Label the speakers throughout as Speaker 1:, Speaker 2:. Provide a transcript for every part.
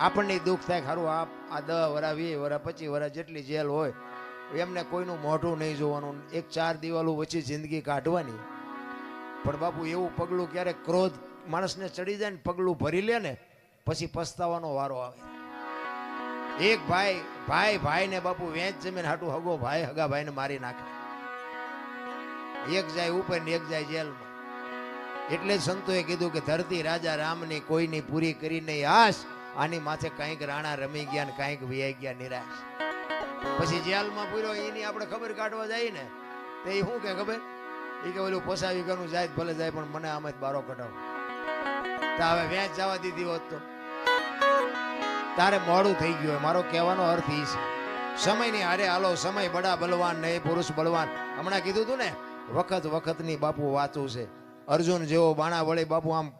Speaker 1: આપણને દુઃખ થાય, ખરું, આ આ દસ વરા, વીસ વરા, પચીસ વરા જેટલી જેલ હોય, એમને કોઈનું મોઢું નહીં જોવાનું. એક ચાર દિવાલો વચ્ચે જિંદગી કાઢવાની. પણ બાપુ, એવું પગલું ક્યારેક ક્રોધ માણસને ચડી જાય ને પગલું ભરી લે ને, પછી પસ્તાવાનો વારો આવે. એક ભાઈ ભાઈ, ભાઈને બાપુ, વેચ જમીન હાટું હગો ભાઈ, હગા ભાઈને મારી નાખે. એક જાય ઉપર ને એક જાય જેલમાં. એટલે સંતોએ કીધું કે ધરતી રાજા રામની કોઈની પૂરી કરી નહીં. આશ આની માથે કંઈક રાણા રમી ગયા ને કંઈક વિયાઈ ગયા નિરાશ. પછી જેલમાં પૂર્યો, એની આપણે ખબર કાઢવા જાય ને, તો એ શું કે ખબર? એ કે ઓલું પોસાવી ગયું જાય ભલે જાય, પણ મને આમાં જ બારો કઢાવ. તો હવે વેચ જવા દીધી હોત તો. તારે મોડું થઈ ગયું મારો કહેવાનો અર્થ એ છે. સમયની હારે હાલો, સમય બડા બલવાન ને પુરુષ બળવાન હમણાં કીધું તું ને, વખત વખતની બાપુ વાતું છે. અર્જુન જેવો બાણા વળી બાપુ આમ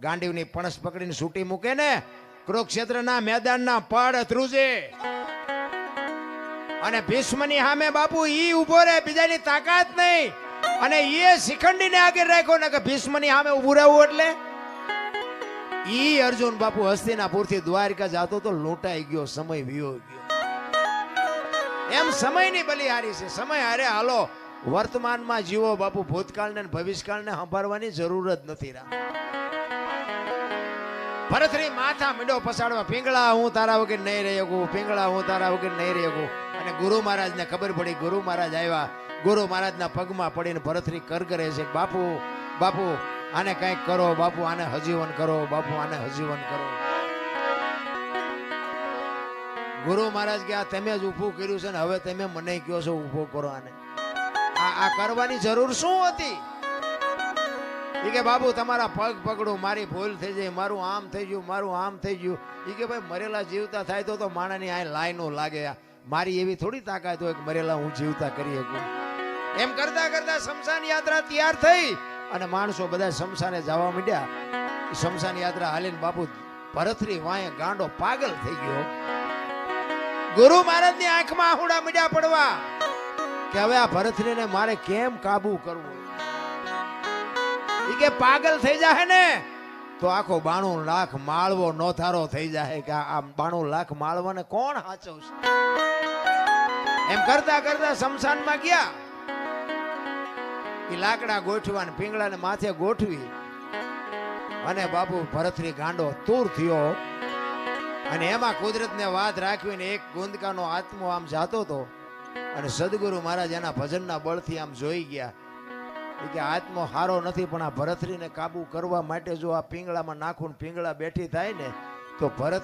Speaker 1: ગાંડીવની પણસ પકડીને છૂટી મૂકે ને કુરુક્ષેત્રના મેદાનના પડ ધ્રુજે. અને ભીષ્મની સામે બાપુ ઈ ઊભો રહે, બીજાની તાકાત નહીં. અને એ શિખંડીને આગળ રાખ્યો ને કે ભીષ્મની સામે ઉભું રહેવું એટલે? ઈ અર્જુન બાપુ હસ્તિનાપુરથી દ્વારકા જાતો તો લૂંટાઈ ગયો, સમય વિયો ગયો. એમ સમયની બલિહારી છે. સમય હારે હાલો, વર્તમાનમાં જીવો બાપુ ભૂતકાળને ભવિષ્યકાળને સંભાળવાની જરૂર જ નથી રા ભરતરી માથા મીંડો પસાડવા, પિંગળા, હું તારા વગર નહીં રહી શકું, પિંગળા, હું તારા વગર નહીં રહી શકું. અને ગુરુ મહારાજને ખબર પડી, ગુરુ મહારાજ આવ્યા. ગુરુ મહારાજના પગમાં પડીને ભરતરી કર કરે છે, બાપુ બાપુ, આને કંઈક કરો, બાપુ, આને હજીવન કરો, બાપુ, આને હજીવન કરો. ગુરુ મહારાજ કે, આ તમે જ ઊભું કર્યું છે ને, હવે તમે મને કયો છો ઊભો કરો આને. આ કરવાની જરૂર શું હતી? ઈ કે બાબુ, તમારા પગ પકડું, મારી ભૂલ થઈ જાય, મારું આમ થઈ ગયું, મારું આમ થઈ ગયું. એ કે ભાઈ, મરેલા જીવતા થાય તો તો માણાની આ લાઈનો લાગે મારી એવી થોડી તાકાત હોય કે મરેલા હું જીવતા કરી શકું. એમ કરતા કરતા શમશાન યાત્રા તૈયાર થઈ અને માણસો બધા શમશાને જવા માંડ્યા. શમશાન યાત્રા હાલીને બાપુ ભરતરી વાંહે ગાંડો પાગલ થઈ ગયો. ગુરુ મહારાજની આંખમાં આહુડા મીડ્યા પડવા કે હવે આ ભરતરીને મારે કેમ કાબુ કરવું? કે પાગલ થઈ જાય ને, તો આખો બાણું લાખ માળવો નોથારો થઈ જાય કે આ બાણું લાખ માળવાને કોણ હાચવશે? એમ કરતા કરતા શમશાનમાં ગયા. એ લાકડા ગોઠવા ને પીંગળાને માથે ગોઠવી અને બાપુ ભરતરી ગાંડો તૂર થયો. અને એમાં કુદરતને વાત રાખવીને એક ગુંદકાનો આત્મો આમ જાતો હતો અને સદગુરુ મહારાજ એના ભજનના બળથી આમ જોઈ ગયા. કે આત્મો હારો નથી, પણ આ ભરતરીને કાબુ કરવા માટે જો આ પિંગળામાં નાખું પિંગળા બેઠી થાય ને, તો ભરત